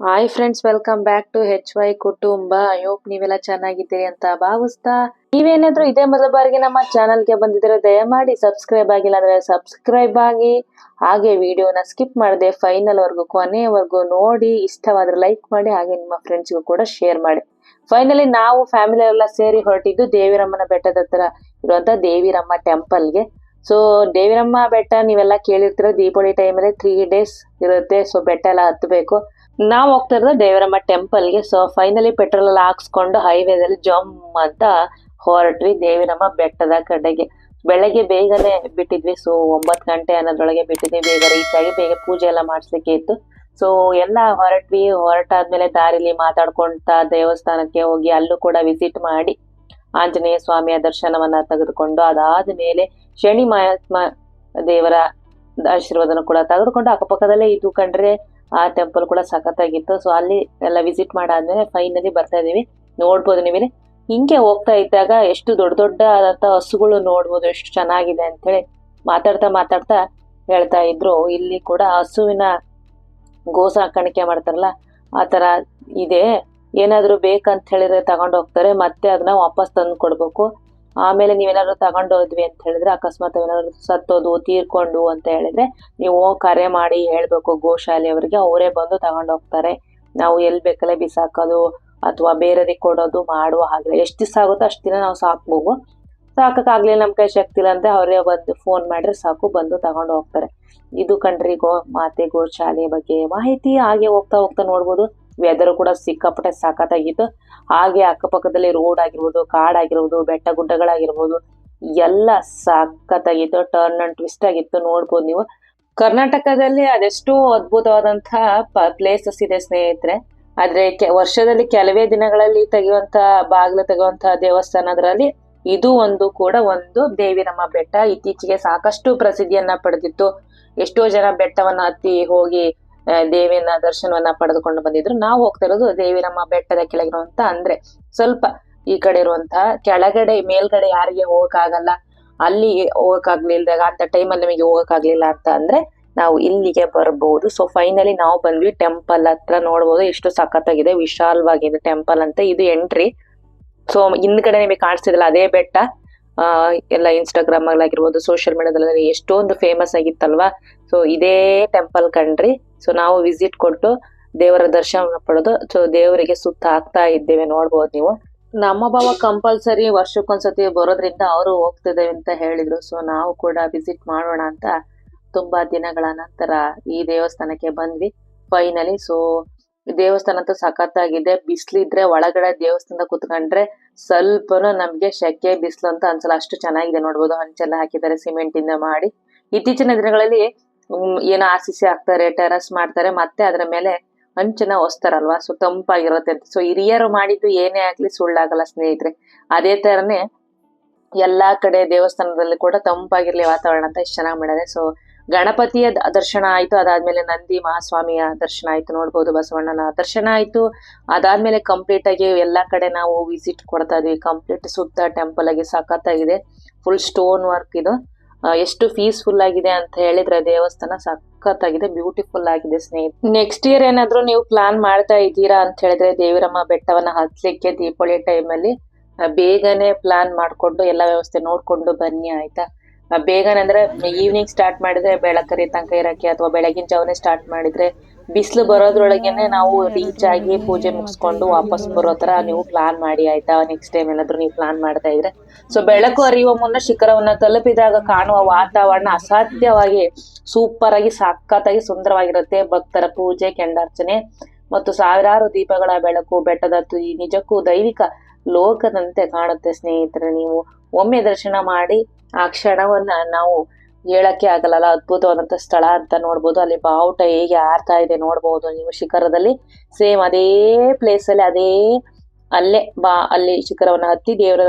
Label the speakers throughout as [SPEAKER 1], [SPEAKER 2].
[SPEAKER 1] Hi friends welcome back to H Y ಕುಟುಂಬ hope ನೀವೆಲ್ಲ ಚೆನ್ನಾಗಿದ್ದೀರಿ ಅಂತ ಭಾವಿಸ್ತಾ ನೀವೇನಾದ್ರೂ ಇದೇ ಮೊದಲ ಬಾರಿಗೆ ನಮ್ಮ ಚಾನಲ್ಗೆ ಬಂದಿದ್ರೆ ದಯಮಾಡಿ ಸಬ್ಸ್ಕ್ರೈಬ್ ಆಗಿಲ್ಲ ಅಂದ್ರೆ ಸಬ್ಸ್ಕ್ರೈಬ್ ಆಗಿ, ಹಾಗೆ ವಿಡಿಯೋನ ಸ್ಕಿಪ್ ಮಾಡದೆ ಫೈನಲ್ ವರ್ಗು ಕೊನೆಯವರೆಗೂ ನೋಡಿ, ಇಷ್ಟವಾದ್ರೆ ಲೈಕ್ ಮಾಡಿ, ಹಾಗೆ ನಿಮ್ಮ ಫ್ರೆಂಡ್ಸ್ಗೂ ಕೂಡ ಶೇರ್ ಮಾಡಿ. ಫೈನಲಿ ನಾವು ಫ್ಯಾಮಿಲಿ ಎಲ್ಲ ಸೇರಿ ಹೊರಟಿದ್ದು ದೇವಿರಮ್ಮನ ಬೆಟ್ಟದ ಹತ್ರ ಇರುವಂತ ದೇವಿರಮ್ಮ ಟೆಂಪಲ್ಗೆ ಸೊ ದೇವಿರಮ್ಮ ಬೆಟ್ಟ ನೀವೆಲ್ಲ ಕೇಳಿರ್ತೀರ, ದೀಪಾವಳಿ ಟೈಮಲ್ಲಿ ತ್ರೀ ಡೇಸ್ ಇರುತ್ತೆ ಸೊ ಬೆಟ್ಟ ಎಲ್ಲ ಹತ್ತಬೇಕು ನಾವು ಹೋಗ್ತಾ ಇರೋದು ದೇವರಮ್ಮ ಟೆಂಪಲ್ಗೆ ಸೊ ಫೈನಲಿ ಪೆಟ್ರೋಲ್ ಎಲ್ಲ ಹಾಕ್ಸ್ಕೊಂಡು ಹೈವೇದಲ್ಲಿ ಜಮ್ ಅಂತ ಹೊರಟ್ವಿ ದೇವಿರಮ್ಮ ಬೆಟ್ಟದ ಕಡೆಗೆ. ಬೆಳಗ್ಗೆ ಬೇಗನೆ ಬಿಟ್ಟಿದ್ವಿ. ಸೊ ಒಂಬತ್ತು ಗಂಟೆ ಅನ್ನೋದ್ರೊಳಗೆ ಬಿಟ್ಟಿದ್ವಿ. ಬೇಗ ರೀಚ್ ಆಗಿ ಬೇಗ ಪೂಜೆ ಎಲ್ಲ ಮಾಡಿಸ್ಲಿಕ್ಕೆ ಇತ್ತು. ಸೊ ಎಲ್ಲ ಹೊರಟ್ವಿ. ಹೊರಟಾದ್ಮೇಲೆ ದಾರಿಲಿ ಮಾತಾಡ್ಕೊಂತ ದೇವಸ್ಥಾನಕ್ಕೆ ಹೋಗಿ ಅಲ್ಲೂ ಕೂಡ ವಿಸಿಟ್ ಮಾಡಿ ಆಂಜನೇಯ ಸ್ವಾಮಿಯ ದರ್ಶನವನ್ನ ತೆಗೆದುಕೊಂಡು ಅದಾದ ಮೇಲೆ ಶನಿ ಮಹಾತ್ಮ ದೇವರ ಆಶೀರ್ವಾದನ ಕೂಡ ತೆಗೆದುಕೊಂಡು ಅಕ್ಕಪಕ್ಕದಲ್ಲೇ ಇದು ಕಂಡ್ರೆ ಆ ಟೆಂಪಲ್ ಕೂಡ ಸಖತ್ತಾಗಿತ್ತು. ಸೊ ಅಲ್ಲಿ ಎಲ್ಲ ವಿಸಿಟ್ ಮಾಡಾದ್ಮೇಲೆ ಫೈನಲಿ ಬರ್ತಾ ಇದೀವಿ ನೋಡ್ಬೋದು ನೀವಿಲ್ಲಿ. ಹಿಂಗೆ ಹೋಗ್ತಾ ಇದ್ದಾಗ ಎಷ್ಟು ದೊಡ್ಡ ದೊಡ್ಡ ಆದಂತ ಹಸುಗಳು ನೋಡ್ಬೋದು, ಎಷ್ಟು ಚೆನ್ನಾಗಿದೆ ಅಂತೇಳಿ ಮಾತಾಡ್ತಾ ಮಾತಾಡ್ತಾ ಹೇಳ್ತಾ ಇದ್ರು. ಇಲ್ಲಿ ಕೂಡ ಹಸುವಿನ ಗೋ ಸಾಕಾಣಿಕೆ ಮಾಡ್ತಾರಲ್ಲ, ಆ ತರ ಇದೆ. ಏನಾದರೂ ಬೇಕಂತ ಹೇಳಿದ್ರೆ ತಗೊಂಡು ಹೋಗ್ತಾರೆ ಮತ್ತೆ ಅದನ್ನ ವಾಪಸ್ ತಂದು ಕೊಡ್ಬೇಕು. ಆಮೇಲೆ ನೀವೇನಾದ್ರು ತಗೊಂಡು ಹೋದ್ವಿ ಅಂತ ಹೇಳಿದ್ರೆ ಅಕಸ್ಮಾತ್ ಏನಾದ್ರು ಸತ್ತೋದು, ತೀರ್ಕೊಂಡು ಅಂತ ಹೇಳಿದ್ರೆ ನೀವು ಕರೆ ಮಾಡಿ ಹೇಳ್ಬೇಕು ಗೋಶಾಲೆಯವರಿಗೆ ಅವರೇ ಬಂದು ತಗೊಂಡು ಹೋಗ್ತಾರೆ ನಾವು ಎಲ್ಲಿ ಬೇಕಲ್ಲೇ ಬಿಸಾಕೋದು ಅಥವಾ ಬೇರೆದಿ ಕೊಡೋದು ಮಾಡುವ ಹಾಗೆ ಎಷ್ಟು ದಿವಸ ಆಗುತ್ತೋ ಅಷ್ಟು ದಿನ ನಾವು ಸಾಕ್ಬೋದು ಸಾಕಕ್ಕಾಗ್ಲಿಲ್ಲ ನಮ್ಮ ಕೈ ಶಕ್ತಿ ಇಲ್ಲ ಅಂದ್ರೆ ಅವರೇ ಬಂದು ಫೋನ್ ಮಾಡಿದ್ರೆ ಸಾಕು, ಬಂದು ತಗೊಂಡು ಹೋಗ್ತಾರೆ ಇದು ಕಣ್ರಿ ಗೋ, ಮಾತೆ ಗೋಶಾಲೆ ಬಗ್ಗೆ ಮಾಹಿತಿ ಹಾಗೆ ಹೋಗ್ತಾ ಹೋಗ್ತಾ ನೋಡ್ಬೋದು. ವೆದರ್ ಕೂಡ ಸಿಕ್ಕಾಪಟ್ಟೆ ಸಾಕತ್ತಾಗಿತ್ತು ಹಾಗೆ ಅಕ್ಕಪಕ್ಕದಲ್ಲಿ ರೋಡ್ ಆಗಿರ್ಬೋದು, ಕಾಡಾಗಿರ್ಬೋದು, ಬೆಟ್ಟ ಗುಡ್ಡಗಳಾಗಿರ್ಬೋದು, ಎಲ್ಲ ಸಖತ್ತಾಗಿತ್ತು. ಟರ್ನ್ ಅಂಡ್ ಟ್ವಿಸ್ಟ್ ಆಗಿತ್ತು, ನೋಡ್ಬೋದು ನೀವು. ಕರ್ನಾಟಕದಲ್ಲಿ ಅದೆಷ್ಟೋ ಅದ್ಭುತವಾದಂತಹ ಪ್ಲೇಸಸ್ ಇದೆ ಸ್ನೇಹಿತರೆ. ಆದ್ರೆ ವರ್ಷದಲ್ಲಿ ಕೆಲವೇ ದಿನಗಳಲ್ಲಿ ತೆಗೆಯುವಂತ ಬಾಗಿಲು ತೆಗೆಯುವಂತಹ ದೇವಸ್ಥಾನದರಲ್ಲಿ ಇದು ಒಂದು ಕೂಡ ಒಂದು ದೇವಿರಮ್ಮ ಬೆಟ್ಟ. ಇತ್ತೀಚೆಗೆ ಸಾಕಷ್ಟು ಪ್ರಸಿದ್ಧಿಯನ್ನ ಪಡೆದಿತ್ತು. ಎಷ್ಟೋ ಜನ ಬೆಟ್ಟವನ್ನ ಹತ್ತಿ ಹೋಗಿ ಆ, ದೇವಿಯನ್ನ ದರ್ಶನವನ್ನ ಪಡೆದುಕೊಂಡು ಬಂದಿದ್ರು. ನಾವು ಹೋಗ್ತಾ ಇರೋದು ದೇವಿ ನಮ್ಮ ಬೆಟ್ಟದ ಕೆಳಗಿರುವಂತ ಅಂದ್ರೆ ಸ್ವಲ್ಪ ಈ ಕಡೆ ಇರುವಂತಹ ಕೆಳಗಡೆ ಮೇಲ್ಗಡೆ ಯಾರಿಗೆ ಹೋಗಕ್ಕಾಗಲ್ಲ ಅಲ್ಲಿ ಹೋಗಕ್ಕಾಗ್ಲಿಲ್ದಾಗ ಅಂತ ಟೈಮಲ್ಲಿ ನಮಗೆ ಹೋಗಕ್ಕಾಗ್ಲಿಲ್ಲ ಅಂತ ಅಂದ್ರೆ ನಾವು ಇಲ್ಲಿಗೆ ಬರಬಹುದು ಸೊ ಫೈನಲಿ ನಾವು ಬಂದ್ವಿ ಟೆಂಪಲ್ ಹತ್ರ. ನೋಡ್ಬೋದು ಎಷ್ಟು ಸಖತ್ತಾಗಿದೆ ವಿಶಾಲವಾಗಿದೆ ಟೆಂಪಲ್ ಅಂತ. ಇದು ಎಂಟ್ರಿ ಸೊ ಹಿಂದ್ಗಡೆ ನಿಮಗೆ ಕಾಣಿಸ್ತಿದಲ್ಲ ಅದೇ ಬೆಟ್ಟ. ಎಲ್ಲ ಇನ್ಸ್ಟಾಗ್ರಾಮ್ ಆಗಿರ್ಬೋದು ಸೋಷಿಯಲ್ ಮೀಡಿಯಾದಲ್ಲಿ ಎಷ್ಟೊಂದು ಫೇಮಸ್ ಆಗಿತ್ತಲ್ವಾ? ಸೊ ಇದೇ ಟೆಂಪಲ್ ಕಂಡ್ರಿ. ಸೊ ನಾವು ವಿಸಿಟ್ ಕೊಟ್ಟು ದೇವರ ದರ್ಶನ ಪಡೆದು ಸೊ ದೇವರಿಗೆ ಸುತ್ತ ಆಗ್ತಾ ಇದ್ದೇವೆ, ನೋಡ್ಬೋದು ನೀವು. ನಮ್ಮ ಭಾವ ಕಂಪಲ್ಸರಿ ವರ್ಷಕ್ಕೊಂದ್ಸತಿ ಬರೋದ್ರಿಂದ ಅವರು ಹೋಗ್ತಿದ್ದೇವೆ ಅಂತ ಹೇಳಿದ್ರು. ಸೊ ನಾವು ಕೂಡ ವಿಸಿಟ್ ಮಾಡೋಣ ಅಂತ ತುಂಬಾ ದಿನಗಳ ನಂತರ ಈ ದೇವಸ್ಥಾನಕ್ಕೆ ಬಂದ್ವಿ. ಫೈನಲಿ ಸೊ ದೇವಸ್ಥಾನ ಅಂತೂ ಸಖತ್ತಾಗಿದೆ. ಬಿಸಿಲಿದ್ರೆ ಒಳಗಡೆ ದೇವಸ್ಥಾನ ಕುತ್ಕೊಂಡ್ರೆ ಸ್ವಲ್ಪನು ನಮ್ಗೆ ಶೆಕೆ, ಬಿಸಿಲು ಅಂತ ಅನ್ಸಲ್ಲ. ಅಷ್ಟು ಚೆನ್ನಾಗಿದೆ ನೋಡ್ಬೋದು. ಹಂಚೆಲ್ಲ ಹಾಕಿದ್ದಾರೆ ಸಿಮೆಂಟ್ ಇಂದ ಮಾಡಿ. ಇತ್ತೀಚಿನ ದಿನಗಳಲ್ಲಿ ಏನೋ ಆರ್ ಸಿ ಸಿ ಹಾಕ್ತಾರೆ, ಟೆರಸ್ ಮಾಡ್ತಾರೆ, ಮತ್ತೆ ಅದರ ಮೇಲೆ ಹಂಚನ್ನ ಹೊಸ್ತಾರಲ್ವಾ? ಸೊ, ತಂಪಾಗಿರುತ್ತೆ ಅಂತ. ಸೊ, ಹಿರಿಯರು ಮಾಡಿದ್ದು ಏನೇ ಆಗ್ಲಿ ಸುಳ್ಳಾಗಲ್ಲ ಸ್ನೇಹಿತರೆ. ಅದೇ ತರನೇ ಎಲ್ಲಾ ಕಡೆ ದೇವಸ್ಥಾನದಲ್ಲಿ ಕೂಡ ತಂಪಾಗಿರ್ಲಿ ವಾತಾವರಣ ಅಂತ ಇಷ್ಟು ಚೆನ್ನಾಗಿ ಮಾಡಿದೆ ಸೊ ಗಣಪತಿಯ ದರ್ಶನ ಆಯ್ತು, ಅದಾದ್ಮೇಲೆ ನಂದಿ ಮಹಾಸ್ವಾಮಿಯ ದರ್ಶನ ಆಯಿತು, ನೋಡ್ಬೋದು ಬಸವಣ್ಣನ ದರ್ಶನ ಆಯಿತು. ಅದಾದ್ಮೇಲೆ ಕಂಪ್ಲೀಟ್ ಆಗಿ ಎಲ್ಲಾ ಕಡೆ ನಾವು ವಿಸಿಟ್ ಕೊಡ್ತಾ ಇದ್ವಿ. ಕಂಪ್ಲೀಟ್ ಸುತ್ತ ಟೆಂಪಲ್ ಆಗಿ ಸಖತ್ತಾಗಿದೆ. ಫುಲ್ ಸ್ಟೋನ್ ವರ್ಕ್ ಇದು. ಎಷ್ಟು ಪೀಸ್ಫುಲ್ ಆಗಿದೆ ಅಂತ ಹೇಳಿದ್ರೆ ದೇವಸ್ಥಾನ ಸಖತ್ತಾಗಿದೆ ಬ್ಯೂಟಿಫುಲ್ ಆಗಿದೆ ಸ್ನೇಹಿತ ನೆಕ್ಸ್ಟ್ ಇಯರ್ ಏನಾದ್ರು ನೀವು ಪ್ಲಾನ್ ಮಾಡ್ತಾ ಇದ್ದೀರಾ ಅಂತ ಹೇಳಿದ್ರೆ ದೇವಿರಮ್ಮ ಬೆಟ್ಟವನ್ನ ಹತ್ಲಿಕ್ಕೆ ದೀಪಾವಳಿ ಟೈಮಲ್ಲಿ ಬೇಗನೆ ಪ್ಲಾನ್ ಮಾಡ್ಕೊಂಡು ಎಲ್ಲ ವ್ಯವಸ್ಥೆ ನೋಡ್ಕೊಂಡು ಬನ್ನಿ, ಆಯ್ತಾ? ಆ, ಬೇಗನೆ ಅಂದ್ರೆ ಈವ್ನಿಂಗ್ ಸ್ಟಾರ್ಟ್ ಮಾಡಿದ್ರೆ ಬೆಳಕರಿ ತನಕ ಇರಕ್ಕೆ ಅಥವಾ ಬೆಳಗಿನ ಜಾವನೆ ಸ್ಟಾರ್ಟ್ ಮಾಡಿದ್ರೆ ಬಿಸಿಲು ಬರೋದ್ರೊಳಗೇನೆ ನಾವು ರೀಚ್ ಆಗಿ ಪೂಜೆ ಮುಗಿಸ್ಕೊಂಡು ವಾಪಸ್ ಬರೋ ತರ ನೀವು ಪ್ಲಾನ್ ಮಾಡಿ ಆಯ್ತಾ? ನೆಕ್ಸ್ಟ್ ಟೈಮ್ ಏನಾದ್ರು ನೀವು ಪ್ಲಾನ್ ಮಾಡ್ತಾ ಇದ್ರೆ. ಸೊ ಬೆಳಕು ಅರಿಯುವ ಮುನ್ನ ಶಿಖರವನ್ನ ತಲುಪಿದಾಗ ಕಾಣುವ ವಾತಾವರಣ ಅಸಾಧ್ಯವಾಗಿ ಸೂಪರ್ ಆಗಿ ಸಖತ್ತಾಗಿ ಸುಂದರವಾಗಿರುತ್ತೆ. ಭಕ್ತರ ಪೂಜೆ ಕೆಂಡಾರ್ಚನೆ ಮತ್ತು ಸಾವಿರಾರು ದೀಪಗಳ ಬೆಳಕು ಬೆಟ್ಟದ ತುದಿ ನಿಜಕ್ಕೂ ದೈವಿಕ ಲೋಕದಂತೆ ಕಾಣುತ್ತೆ ಸ್ನೇಹಿತರೆ ನೀವು. ಒಮ್ಮೆ ದರ್ಶನ ಮಾಡಿ ಆ ಕ್ಷಣವನ್ನ ನಾವು ಹೇಳಕ್ಕೆ ಆಗಲ್ಲ ಅದ್ಭುತವಾದಂತ ಸ್ಥಳ ಅಂತ ನೋಡ್ಬೋದು. ಅಲ್ಲಿ ಬಾವುಟ ಹೇಗೆ ಆರ್ತಾ ಇದೆ ನೋಡ್ಬೋದು. ನೀವು ಶಿಖರದಲ್ಲಿ ಸೇಮ್ ಅದೇ ಪ್ಲೇಸ್ ಅಲ್ಲಿ ಅದೇ ಅಲ್ಲೇ ಬಾ, ಅಲ್ಲಿ ಶಿಖರವನ್ನ ಹತ್ತಿ ದೇವರ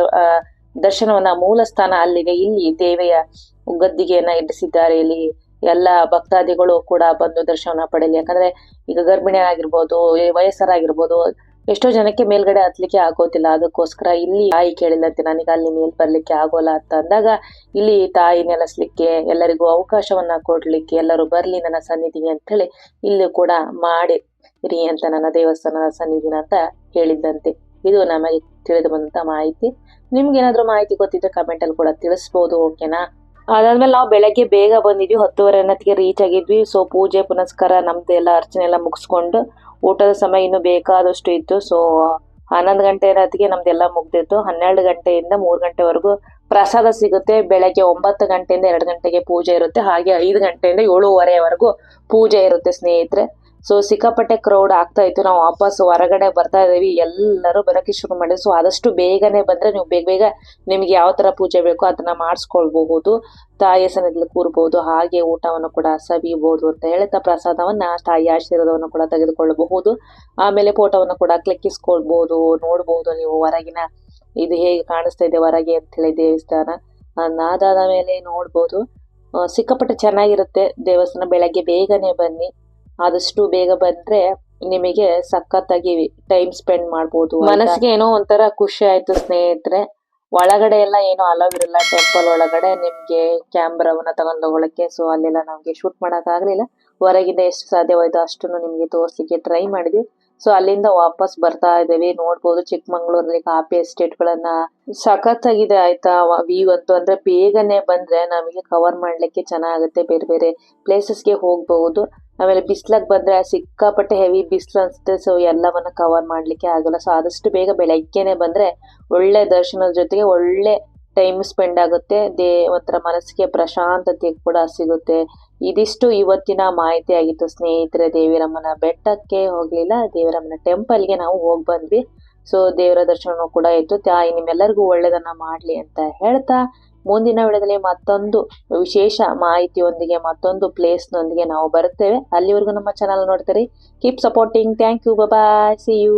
[SPEAKER 1] ದರ್ಶನವನ್ನ ಮೂಲ ಸ್ಥಾನ ಅಲ್ಲಿಗೆ ಇಲ್ಲಿ ದೇವೆಯ ಗದ್ದಿಗೆಯನ್ನ ಇಡಿಸಿದ್ದಾರೆ ಇಲ್ಲಿ ಎಲ್ಲ ಭಕ್ತಾದಿಗಳು ಕೂಡ ಬಂದು ದರ್ಶನ ಪಡೆಯಲಿ. ಯಾಕಂದ್ರೆ ಈಗ ಗರ್ಭಿಣಿಯರಾಗಿರ್ಬೋದು, ವಯಸ್ಸರಾಗಿರ್ಬೋದು ಎಷ್ಟೋ ಜನಕ್ಕೆ ಮೇಲ್ಗಡೆ ಹತ್ಲಿಕ್ಕೆ ಆಗೋದಿಲ್ಲ. ಅದಕ್ಕೋಸ್ಕರ ಇಲ್ಲಿ ತಾಯಿ ಕೇಳಿಲ್ಲಂತೆ. ನನಗೆ ಅಲ್ಲಿ ಮೇಲ್ ಬರ್ಲಿಕ್ಕೆ ಆಗೋಲ್ಲ ಅಂತ ಅಂದಾಗ ಇಲ್ಲಿ ತಾಯಿ ನೆಲೆಸ್ಲಿಕ್ಕೆ ಎಲ್ಲರಿಗೂ ಅವಕಾಶವನ್ನ ಕೊಡ್ಲಿಕ್ಕೆ, ಎಲ್ಲರೂ ಬರ್ಲಿ ನನ್ನ ಸನ್ನಿಧಿಗೆ ಅಂತ ಹೇಳಿ ಇಲ್ಲಿ ಕೂಡ ಮಾಡಿ ಇರಿ ಅಂತ ನನ್ನ ದೇವಸ್ಥಾನದ ಸನ್ನಿಧಿನ ಅಂತ ಹೇಳಿದ್ದಂತೆ. ಇದು ನಮಗೆ ತಿಳಿದು ಬಂದಂತ ಮಾಹಿತಿ. ನಿಮ್ಗೆ ಏನಾದ್ರೂ ಮಾಹಿತಿ ಗೊತ್ತಿದ್ರೆ ಕಮೆಂಟ್ ಅಲ್ಲಿ ಕೂಡ ತಿಳಿಸ್ಬೋದು ಓಕೆನಾ ಅದಾದ್ಮೇಲೆ ನಾವು ಬೆಳಗ್ಗೆ ಬೇಗ ಬಂದಿದ್ವಿ. ಹತ್ತುವರೆ ಅನ್ನತ್ತಿಗೆ ರೀಚ್ ಆಗಿದ್ವಿ. ಸೊ ಪೂಜೆ ಪುನಸ್ಕಾರ ನಮ್ದು ಎಲ್ಲ ಅರ್ಚನೆ ಎಲ್ಲ ಮುಗಿಸ್ಕೊಂಡು ಊಟದ ಸಮಯ ಇನ್ನು ಬೇಕಾದಷ್ಟು ಇತ್ತು. ಸೊ ಹನ್ನೊಂದು ಗಂಟೆ ರಾತ್ರಿಗೆ ನಮ್ದೆಲ್ಲ ಮುಗ್ದಿತ್ತು. ಹನ್ನೆರಡು ಗಂಟೆಯಿಂದ ಮೂರು ಗಂಟೆವರೆಗೂ ಪ್ರಸಾದ ಸಿಗುತ್ತೆ. ಬೆಳಗ್ಗೆ ಒಂಬತ್ತು ಗಂಟೆಯಿಂದ ಎರಡು ಗಂಟೆಗೆ ಪೂಜೆ ಇರುತ್ತೆ. ಹಾಗೆ ಐದು ಗಂಟೆಯಿಂದ ಏಳುವರೆವರೆಗೂ ಪೂಜೆ ಇರುತ್ತೆ ಸ್ನೇಹಿತರೆ. ಸೊ ಸಿಕ್ಕಾಪಟ್ಟೆ ಕ್ರೌಡ್ ಆಗ್ತಾ ಇತ್ತು. ನಾವು ವಾಪಸ್ ಹೊರಗಡೆ ಬರ್ತಾ ಇದ್ದೀವಿ. ಎಲ್ಲರೂ ಬರೋಕ್ಕೆ ಶುರು ಮಾಡಿದ್ರು. ಸೊ ಆದಷ್ಟು ಬೇಗನೆ ಬಂದ್ರೆ ನೀವು ಬೇಗ ಬೇಗ ನಿಮಗೆ ಯಾವ ತರ ಪೂಜೆ ಬೇಕೋ ಅದನ್ನ ಮಾಡಿಸ್ಕೊಳ್ಬಹುದು. ತಾಯಿಯ ಸನ್ನಿಧಿಯಲ್ಲಿ ಕೂರ್ಬಹುದು ಹಾಗೆ ಊಟವನ್ನು ಕೂಡ ಸವಿಯಬಹುದು ಅಂತ ಹೇಳ್ತಾ ಪ್ರಸಾದವನ್ನ ತಾಯಿ ಆಶೀರ್ವಾದವನ್ನು ಕೂಡ ತೆಗೆದುಕೊಳ್ಳಬಹುದು. ಆಮೇಲೆ ಫೋಟೋವನ್ನು ಕೂಡ ಕ್ಲಿಕ್ಕಿಸ್ಕೊಳ್ಬಹುದು ನೋಡಬಹುದು ನೀವು ಹೊರಗಿನ ಇದು ಹೇಗೆ ಕಾಣಿಸ್ತಾ ಇದೆ, ಹೊರಗೆ ಅಂತ ಹೇಳಿ ದೇವಸ್ಥಾನ. ಅದಾದ ಮೇಲೆ ನೋಡ್ಬೋದು. ಸಿಕ್ಕಾಪಟ್ಟೆ ಚೆನ್ನಾಗಿರುತ್ತೆ ದೇವಸ್ಥಾನ. ಬೆಳಗ್ಗೆ ಬೇಗನೆ ಬನ್ನಿ. ಆದಷ್ಟು ಬೇಗ ಬಂದ್ರೆ ನಿಮಗೆ ಸಖತ್ತಾಗಿ ಟೈಮ್ ಸ್ಪೆಂಡ್ ಮಾಡ್ಬೋದು ಮನಸ್ಸಿಗೆ ಏನೋ ಒಂಥರ ಖುಷಿ ಆಯ್ತು ಸ್ನೇಹಿತರೆ. ಒಳಗಡೆ ಎಲ್ಲ ಏನೋ ಅಲವ್ ಇರಲ್ಲ. ಟೆಂಪಲ್ ಒಳಗಡೆ ನಿಮ್ಗೆ ಕ್ಯಾಮ್ರಾವನ್ನ ತಗೊಂಡ್ ಹೋಗೋಕೆ ಸೊ ಅಲ್ಲೆಲ್ಲ ನಮ್ಗೆ ಶೂಟ್ ಮಾಡಕ್ ಆಗ್ಲಿಲ್ಲ. ಹೊರಗಿಂದ ಎಷ್ಟು ಸಾಧ್ಯವಾಯ್ತು ಅಷ್ಟನ್ನು ನಿಮ್ಗೆ ತೋರ್ಸಿಕ್ಕೆ ಟ್ರೈ ಮಾಡಿದ್ವಿ. ಸೊ ಅಲ್ಲಿಂದ ವಾಪಸ್ ಬರ್ತಾ ಇದ್ದೀವಿ. ನೋಡ್ಬೋದು ಚಿಕ್ಕಮಂಗ್ಳೂರಲ್ಲಿ ಕಾಫಿ ಎಸ್ಟೇಟ್ ಗಳನ್ನ ಸಖತ್ತಾಗಿದೆ ಆಯ್ತಾ. ವ್ಯೂ ಅಂತೂ ಅಂದ್ರೆ ಬೇಗನೆ ಬಂದ್ರೆ ನಮಗೆ ಕವರ್ ಮಾಡ್ಲಿಕ್ಕೆ ಚೆನ್ನಾಗುತ್ತೆ. ಬೇರೆ ಬೇರೆ ಪ್ಲೇಸಸ್ಗೆ ಹೋಗ್ಬಹುದು ಆಮೇಲೆ ಬಿಸ್ಲಾಗ್ ಬಂದ್ರೆ ಸಿಕ್ಕಾಪಟ್ಟೆ ಹೆವಿ ಬಿಸಿಲು ಅನ್ಸುತ್ತೆ ಸೊ ಎಲ್ಲವನ್ನ ಕವರ್ ಮಾಡ್ಲಿಕ್ಕೆ ಆಗಲ್ಲ. ಸೊ ಆದಷ್ಟು ಬೇಗ ಬೆಳಗ್ಗೆನೆ ಬಂದ್ರೆ ಒಳ್ಳೆ ದರ್ಶನದ ಜೊತೆಗೆ ಒಳ್ಳೆ ಟೈಮ್ ಸ್ಪೆಂಡ್ ಆಗುತ್ತೆ. ದೇ, ಒಂಥರ ಮನಸ್ಸಿಗೆ ಪ್ರಶಾಂತತೆ ಕೂಡ ಸಿಗುತ್ತೆ. ಇದಿಷ್ಟು ಇವತ್ತಿನ ಮಾಹಿತಿ ಆಗಿತ್ತು. ಸ್ನೇಹಿತರೆ ದೇವಿರಮ್ಮನ ಬೆಟ್ಟಕ್ಕೆ ಹೋಗ್ಲಿಲ್ಲ. ದೇವಿರಮ್ಮನ ಟೆಂಪಲ್ಗೆ ನಾವು ಹೋಗಿ ಬಂದ್ವಿ. ಸೊ ದೇವರ ದರ್ಶನ ಕೂಡ ಇತ್ತು. ತಾಯಿ, ನಿಮ್ಮೆಲ್ಲರಿಗೂ ಒಳ್ಳೇದನ್ನ ಮಾಡಲಿ ಅಂತ ಹೇಳ್ತಾ ಮುಂದಿನ ವಿಡಿಯೋದಲ್ಲಿ ಮತ್ತೊಂದು ವಿಶೇಷ ಮಾಹಿತಿಯೊಂದಿಗೆ, ಮತ್ತೊಂದು ಪ್ಲೇಸ್ನೊಂದಿಗೆ ನಾವು ಬರುತ್ತೇವೆ. ಅಲ್ಲಿವರೆಗೂ ನಮ್ಮ ಚಾನಲ್ ನೋಡ್ತೀರಿ. Keep supporting thank you bye see you